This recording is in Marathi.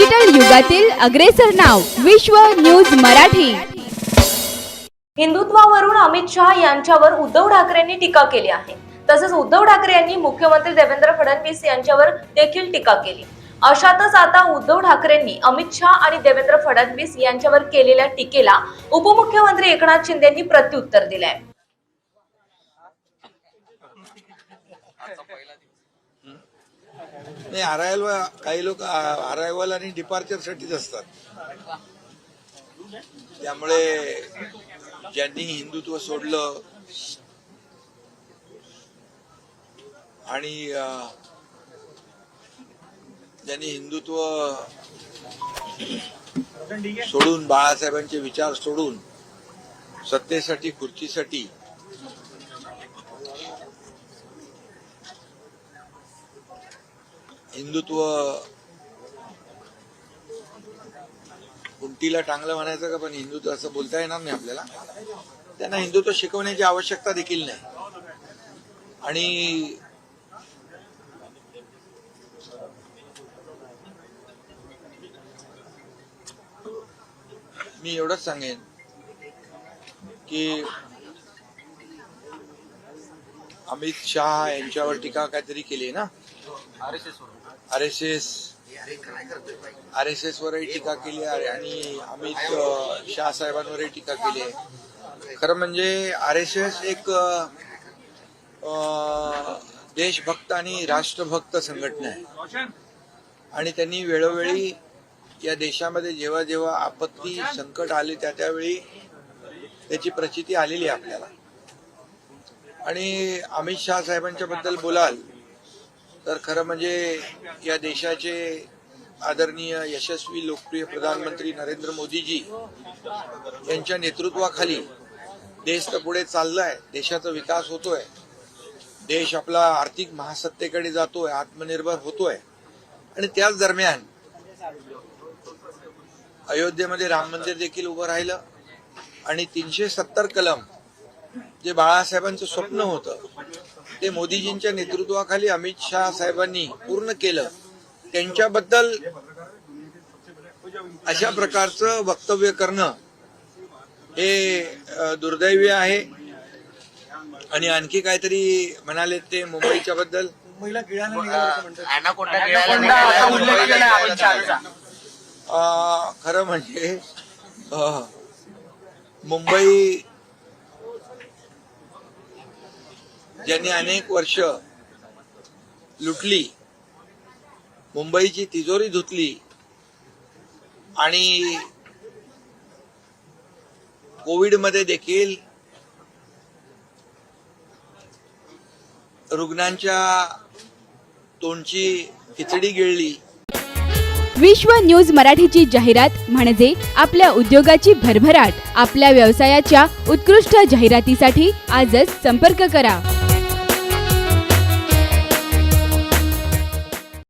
डिजिटल युगातील अग्रेसर नाव विश्व न्यूज मराठी. हिंदुत्वावरून अमित शहा यांच्यावर उद्धव ठाकरेंनी टीका केली आहे. तसंच उद्धव ठाकरे यांनी मुख्यमंत्री देवेंद्र फडणवीस यांच्यावर देखील टीका केली. अशातच आता उद्धव ठाकरेंनी अमित शहा आणि देवेंद्र फडणवीस यांच्यावर केलेल्या टीकेला उपमुख्यमंत्री एकनाथ शिंदे यांनी प्रत्युत्तर दिलंय. नाही अरायल काही लोक अरायवल आणि डिपार्चर साठीच असतात. त्यामुळे ज्यांनी हिंदुत्व सोडलं आणि ज्यांनी हिंदुत्व सोडून बाळासाहेबांचे विचार सोडून सत्तेसाठी खुर्चीसाठी हिंदुत्व कुंटीला टांगलं म्हणायचं का पण हिंदुत्व असं बोलता येणार नाही आपल्याला. त्यांना हिंदुत्व शिकवण्याची आवश्यकता देखील नाही. आणि मी एवढंच सांगेन की अमित शहा यांच्यावर टीका काहीतरी केली आहे ना? R S S R S S R S S वरही टीका केली आहे आणि अमित शाह साहेबांवरही टीका केली आहे. खरं म्हणजे आर एस एस एक देशभक्त आणि राष्ट्रभक्त संघटना आहे. आणि त्यांनी वेळोवेळी या देशामध्ये जेव्हा जेव्हा आपत्ती संकट आले त्या त्यावेळी त्याची प्रचिती आलेली आहे आपल्याला. आणि अमित शाह साहेबांच्या बद्दल बोलाल तर खरं म्हणजे या देशाचे आदरणीय यशस्वी लोकप्रिय प्रधानमंत्री नरेंद्र मोदीजी यांच्या नेतृत्वाखाली देश तर पुढे चाललाय देशाचा विकास होतोय. देश आपला आर्थिक महासत्तेकडे जातोय आत्मनिर्भर होतोय. आणि त्याच दरम्यान अयोध्येमध्ये राम मंदिर देखील उभं राहिलं आणि तीनशे सत्तर कलम जे बाळासाहेबांचं स्वप्न होतं ते मोदीजींच्या नेतृत्वाखाली अमित शहा साहेबांनी पूर्ण केलं. त्यांच्याबद्दल अशा प्रकारचं वक्तव्य करणं हे दुर्दैवी आहे. आणि आणखी काहीतरी म्हणाले ते मुंबईच्या बद्दल? खरं म्हणजे मुंबई ज्यांनी अनेक वर्ष लुटली मुंबईची तिजोरी धुतली आणि कोविडमध्ये देखील रुग्णांच्या तोंडची खिचडी गिळली. विश्व न्यूज मराठीची जाहिरात म्हणजे आपल्या उद्योगाची भरभराट. आपल्या व्यवसायाच्या उत्कृष्ट जाहिरातीसाठी आजच संपर्क करा.